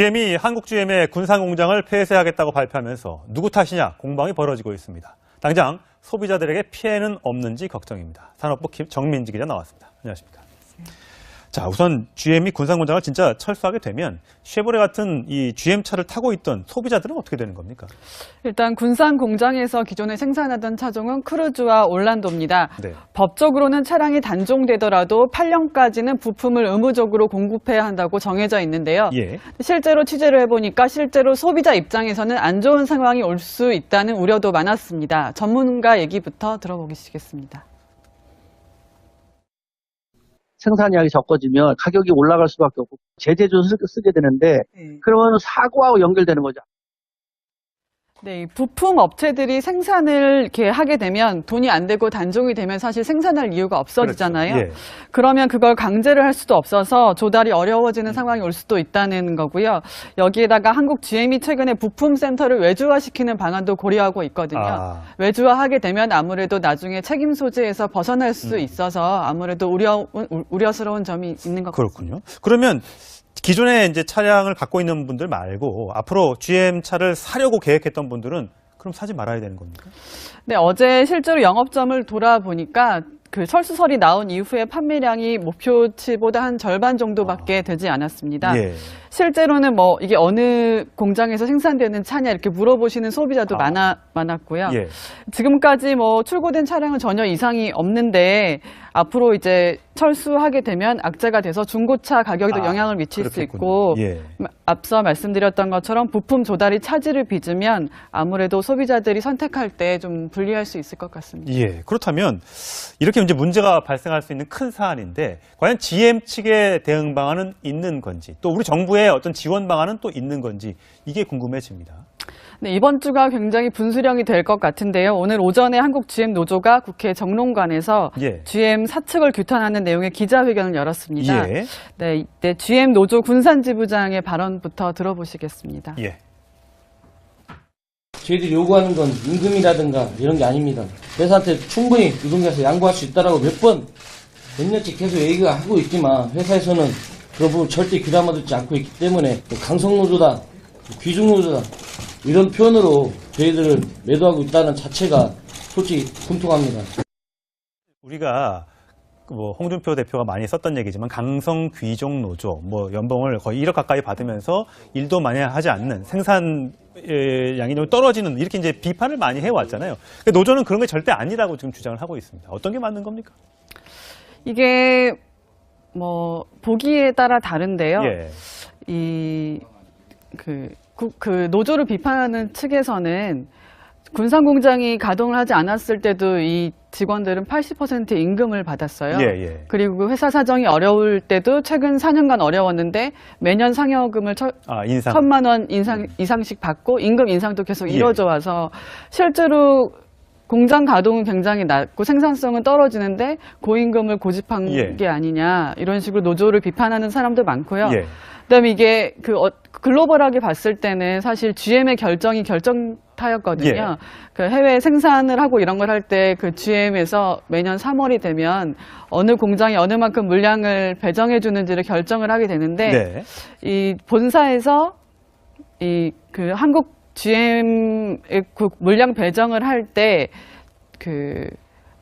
GM이 한국 GM의 군산 공장을 폐쇄하겠다고 발표하면서 누구 탓이냐 공방이 벌어지고 있습니다. 당장 소비자들에게 피해는 없는지 걱정입니다. 산업부 김- 정민지 기자 나왔습니다. 안녕하십니까? 자, 우선 GM이 군산 공장을 진짜 철수하게 되면 쉐보레 같은 이 GM 차를 타고 있던 소비자들은 어떻게 되는 겁니까? 일단 군산 공장에서 기존에 생산하던 차종은 크루즈와 올란도입니다. 네. 법적으로는 차량이 단종되더라도 8년까지는 부품을 의무적으로 공급해야 한다고 정해져 있는데요. 예. 실제로 취재를 해보니까 실제로 소비자 입장에서는 안 좋은 상황이 올 수 있다는 우려도 많았습니다. 전문가 얘기부터 들어보시겠습니다. 생산량이 적어지면 가격이 올라갈 수밖에 없고 제재도 쓰- 쓰게 되는데 그러면 사고하고 연결되는 거죠. 네, 이 부품 업체들이 생산을 이렇게 하게 되면 돈이 안 되고 단종이 되면 사실 생산할 이유가 없어지잖아요. 그렇죠. 예. 그러면 그걸 강제를 할 수도 없어서 조달이 어려워지는 상황이 올 수도 있다는 거고요. 여기에다가 한국 GM이 최근에 부품 센터를 외주화시키는 방안도 고려하고 있거든요. 아. 외주화하게 되면 아무래도 나중에 책임 소재에서 벗어날 수 음. 있어서 아무래도 우려 우려스러운 점이 있는 것 같습니다. 그렇군요. 그러면 기존에 이제 차량을 갖고 있는 분들 말고 앞으로 GM 차를 사려고 계획했던 분들은 그럼 사지 말아야 되는 겁니까? 네, 어제 실제로 영업점을 돌아보니까 그 철수설이 나온 이후에 판매량이 목표치보다 한 절반 정도밖에 되지 않았습니다. 예. 실제로는 뭐 이게 어느 공장에서 생산되는 차냐 이렇게 물어보시는 소비자도 아. 많아 많았고요. 예. 지금까지 뭐 출고된 차량은 전혀 이상이 없는데 앞으로 이제 철수하게 되면 악재가 돼서 중고차 가격에도 아, 영향을 미칠 수 그렇겠군요. 있고 예. 마- 앞서 말씀드렸던 것처럼 부품 조달이 차질을 빚으면 아무래도 소비자들이 선택할 때 좀 불리할 수 있을 것 같습니다. 예. 그렇다면 이렇게 이제 문제가 발생할 수 있는 큰 사안인데 과연 GM 측의 대응 방안은 있는 건지 또 우리 정부의 어떤 지원 방안은 또 있는 건지 이게 궁금해집니다. 네, 이번 주가 굉장히 분수령이 될 것 같은데요. 오늘 오전에 한국 GM 노조가 국회 정론관에서 예. GM 사측을 규탄하는 내용의 기자회견을 열었습니다. 예. 네, 이때 GM 노조 군산지부장의 발언부터 들어보시겠습니다. 예. 저희들이 요구하는 건 임금이라든가 이런 게 아닙니다. 회사한테 충분히 노동자에서 양보할 수 있다라고 몇 번, 몇 년째 계속 얘기가 하고 있지만 회사에서는 그런 부분 절대 귀담아 듣지 않고 있기 때문에 강성노조다, 귀중노조다 이런 표현으로 저희들을 매도하고 있다는 자체가 솔직히 분통합니다. 우리가 뭐 홍준표 대표가 많이 썼던 얘기지만 강성 귀족 노조 뭐 연봉을 거의 1억 가까이 받으면서 일도 많이 하지 않는 생산 의 양이 좀 떨어지는 이렇게 이제 비판을 많이 해왔잖아요. 노조는 그런 게 절대 아니라고 지금 주장을 하고 있습니다. 어떤 게 맞는 겁니까? 이게 뭐 보기에 따라 다른데요. 예. 이, 그, 구- 그 노조를 비판하는 측에서는 군산 공장이 가동을 하지 않았을 때도 이 직원들은 80% 임금을 받았어요. 예, 예. 그리고 그 회사 사정이 어려울 때도 최근 4년간 어려웠는데 매년 상여금을 천, 아, 인상. 천만 원 인상 이상씩 받고 임금 인상도 계속 예. 이루어져 와서 실제로 공장 가동은 굉장히 낮고 생산성은 떨어지는데 고임금을 고집한 예. 게 아니냐 이런 식으로 노조를 비판하는 사람도 많고요. 예. 그다음에 이게 그 어- 글로벌하게 봤을 때는 사실 GM의 결정이 결정타였거든요. 예. 그 해외 생산을 하고 이런 걸 할 때 그 GM에서 매년 3월이 되면 어느 공장이 어느 만큼 물량을 배정해 주는지를 결정을 하게 되는데 네. 이 본사에서 이 그 한국 GM의 그 물량 배정을 할 때 그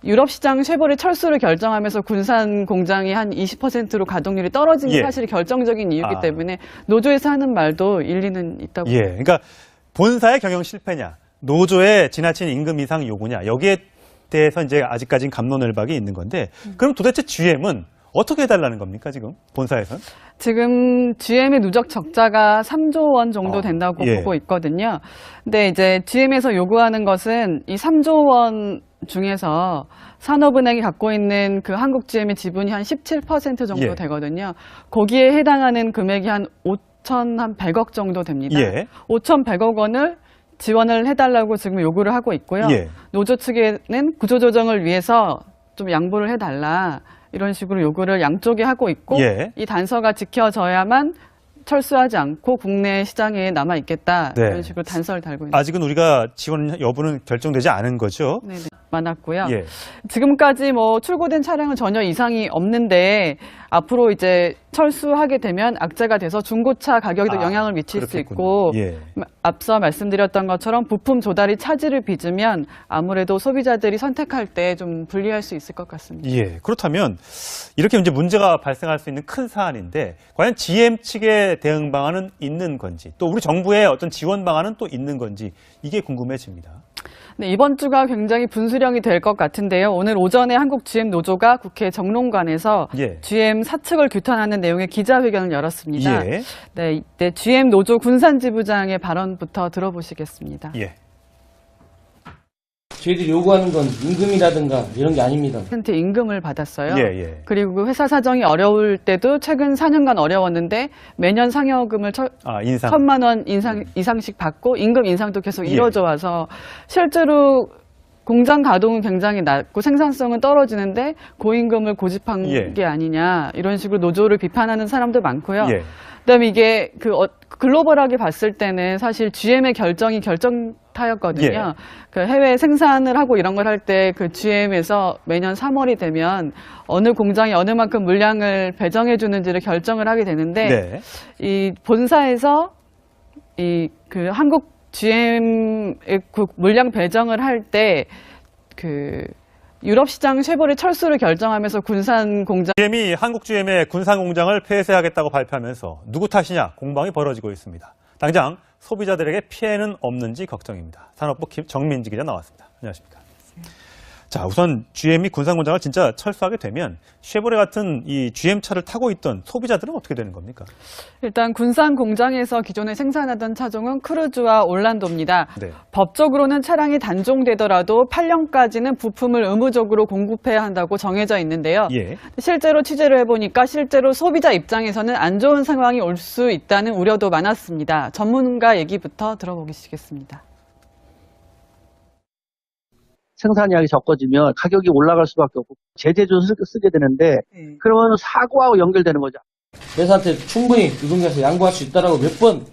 유럽 시장 쉐보레 철수를 결정하면서 군산 공장이 한 20%로 가동률이 떨어진 게 예. 사실 결정적인 이유이기 아. 때문에 노조에서 하는 말도 일리는 있다고 예. 그러니까 본사의 경영 실패냐, 노조의 지나친 임금 이상 요구냐, 여기에 대해서 이제 아직까지는 감론을박이 있는 건데, 그럼 도대체 GM은 어떻게 해달라는 겁니까, 지금? 본사에서는? 지금 GM의 누적 적자가 3조 원 정도 어, 된다고 예. 보고 있거든요. 근데 이제 GM에서 요구하는 것은 이 3조 원 중에서 산업은행이 갖고 있는 그 한국 GM의 지분이 한 17% 정도 예. 되거든요. 거기에 해당하는 금액이 한 5천 한 100억 정도 됩니다. 예. 5,100억 원을 지원을 해달라고 지금 요구를 하고 있고요. 예. 노조 측에는 구조조정을 위해서 좀 양보를 해달라 이런 식으로 요구를 양쪽에 하고 있고 예. 이 단서가 지켜져야만 철수하지 않고 국내 시장에 남아 있겠다 네. 이런 식으로 단서를 달고 있는. 아직은 우리가 지원 여부는 결정되지 않은 거죠. 네네. 많았고요. 예. 지금까지 뭐 출고된 차량은 전혀 이상이 없는데 앞으로 이제 철수하게 되면 악재가 돼서 중고차 가격에도 아, 영향을 미칠 수 그렇겠군요. 있고 예. 앞서 말씀드렸던 것처럼 부품 조달이 차질을 빚으면 아무래도 소비자들이 선택할 때 좀 불리할 수 있을 것 같습니다. 예. 그렇다면 이렇게 이제 문제가 발생할 수 있는 큰 사안인데 과연 GM 측의 대응 방안은 있는 건지 또 우리 정부의 어떤 지원 방안은 또 있는 건지 이게 궁금해집니다. 네, 이번 주가 굉장히 분수령이 될 것 같은데요. 오늘 오전에 한국 GM 노조가 국회 정론관에서 예. GM 사측을 규탄하는 내용의 기자회견을 열었습니다. 예. 네, 이때 GM 노조 군산지부장의 발언부터 들어보시겠습니다. 예. 저희들이 요구하는 건 임금이라든가 이런 게 아닙니다. 한테 임금을 받았어요. 예, 예. 그리고 그 회사 사정이 어려울 때도 최근 4년간 어려웠는데 매년 상여금을 천, 아, 인상. 천만 원 인상 이상씩 받고 임금 인상도 계속 예. 이뤄져 와서 실제로 공장 가동은 굉장히 낮고 생산성은 떨어지는데 고임금을 고집한 예. 게 아니냐 이런 식으로 노조를 비판하는 사람도 많고요. 예. 그다음에 이게 그 어- 글로벌하게 봤을 때는 사실 GM의 결정이 결정타였거든요. 예. 그 해외 생산을 하고 이런 걸 할 때 그 GM에서 매년 3월이 되면 어느 공장이 어느 만큼 물량을 배정해 주는지를 결정을 하게 되는데 네. 이 본사에서 이 그 한국 GM의 그 물량 배정을 할 때 그 유럽 시장 쉐보레 철수를 결정하면서 군산 공장 GM이 한국 GM의 군산 공장을 폐쇄하겠다고 발표하면서 누구 탓이냐 공방이 벌어지고 있습니다. 당장 소비자들에게 피해는 없는지 걱정입니다. 산업부 김- 정민지 기자 나왔습니다. 안녕하십니까? 자, 우선 GM이 군산 공장을 진짜 철수하게 되면 쉐보레 같은 이 GM 차를 타고 있던 소비자들은 어떻게 되는 겁니까? 일단 군산 공장에서 기존에 생산하던 차종은 크루즈와 올란도입니다. 네. 법적으로는 차량이 단종되더라도 8년까지는 부품을 의무적으로 공급해야 한다고 정해져 있는데요. 예. 실제로 취재를 해보니까 실제로 소비자 입장에서는 안 좋은 상황이 올 수 있다는 우려도 많았습니다. 전문가 얘기부터 들어보시겠습니다. 생산량이 적어지면 가격이 올라갈 수밖에 없고 제재도 쓰- 쓰게 되는데 그러면 사고하고 연결되는 거죠. 회사한테 충분히 유동가서 양보할 수 있다라고 몇 번,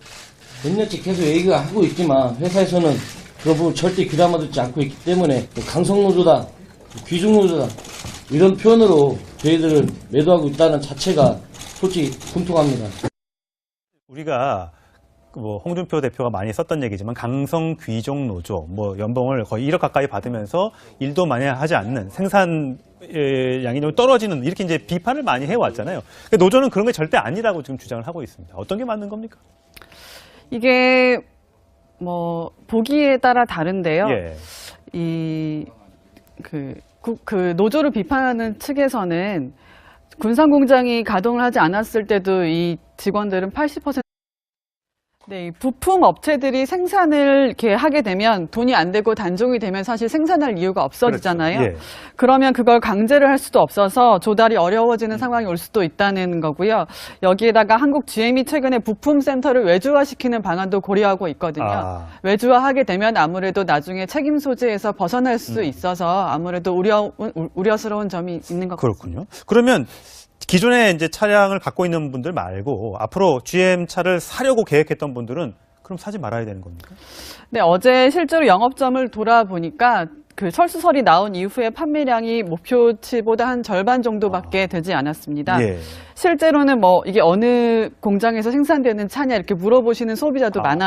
몇 년째 계속 얘기가 하고 있지만 회사에서는 그런 부분 절대 귀담아 듣지 않고 있기 때문에 강성노조다, 귀중노조다 이런 표현으로 저희들을 매도하고 있다는 자체가 솔직히 분통합니다. 우리가 뭐 홍준표 대표가 많이 썼던 얘기지만 강성 귀족 노조 뭐 연봉을 거의 1억 가까이 받으면서 일도 많이 하지 않는 생산 의 양이 좀 떨어지는 이렇게 이제 비판을 많이 해왔잖아요. 근데 노조는 그런 게 절대 아니라고 지금 주장을 하고 있습니다. 어떤 게 맞는 겁니까? 이게 뭐 보기에 따라 다른데요. 예. 이 그, 구- 그 노조를 비판하는 측에서는 군산 공장이 가동을 하지 않았을 때도 이 직원들은 80% 네, 이 부품 업체들이 생산을 이렇게 하게 되면 돈이 안 되고 단종이 되면 사실 생산할 이유가 없어지잖아요. 그렇죠. 예. 그러면 그걸 강제를 할 수도 없어서 조달이 어려워지는 상황이 올 수도 있다는 거고요. 여기에다가 한국 GM이 최근에 부품 센터를 외주화시키는 방안도 고려하고 있거든요. 아. 외주화하게 되면 아무래도 나중에 책임 소재에서 벗어날 수 음. 있어서 아무래도 우려 우려스러운 점이 있는 것 같습니다. 그렇군요. 그러면 기존에 이제 차량을 갖고 있는 분들 말고 앞으로 GM 차를 사려고 계획했던 분들은 그럼 사지 말아야 되는 겁니까? 네, 어제 실제로 영업점을 돌아보니까 그 철수설이 나온 이후에 판매량이 목표치보다 한 절반 정도밖에 되지 않았습니다. 예. 실제로는 뭐 이게 어느 공장에서 생산되는 차냐 이렇게 물어보시는 소비자도 아. 많아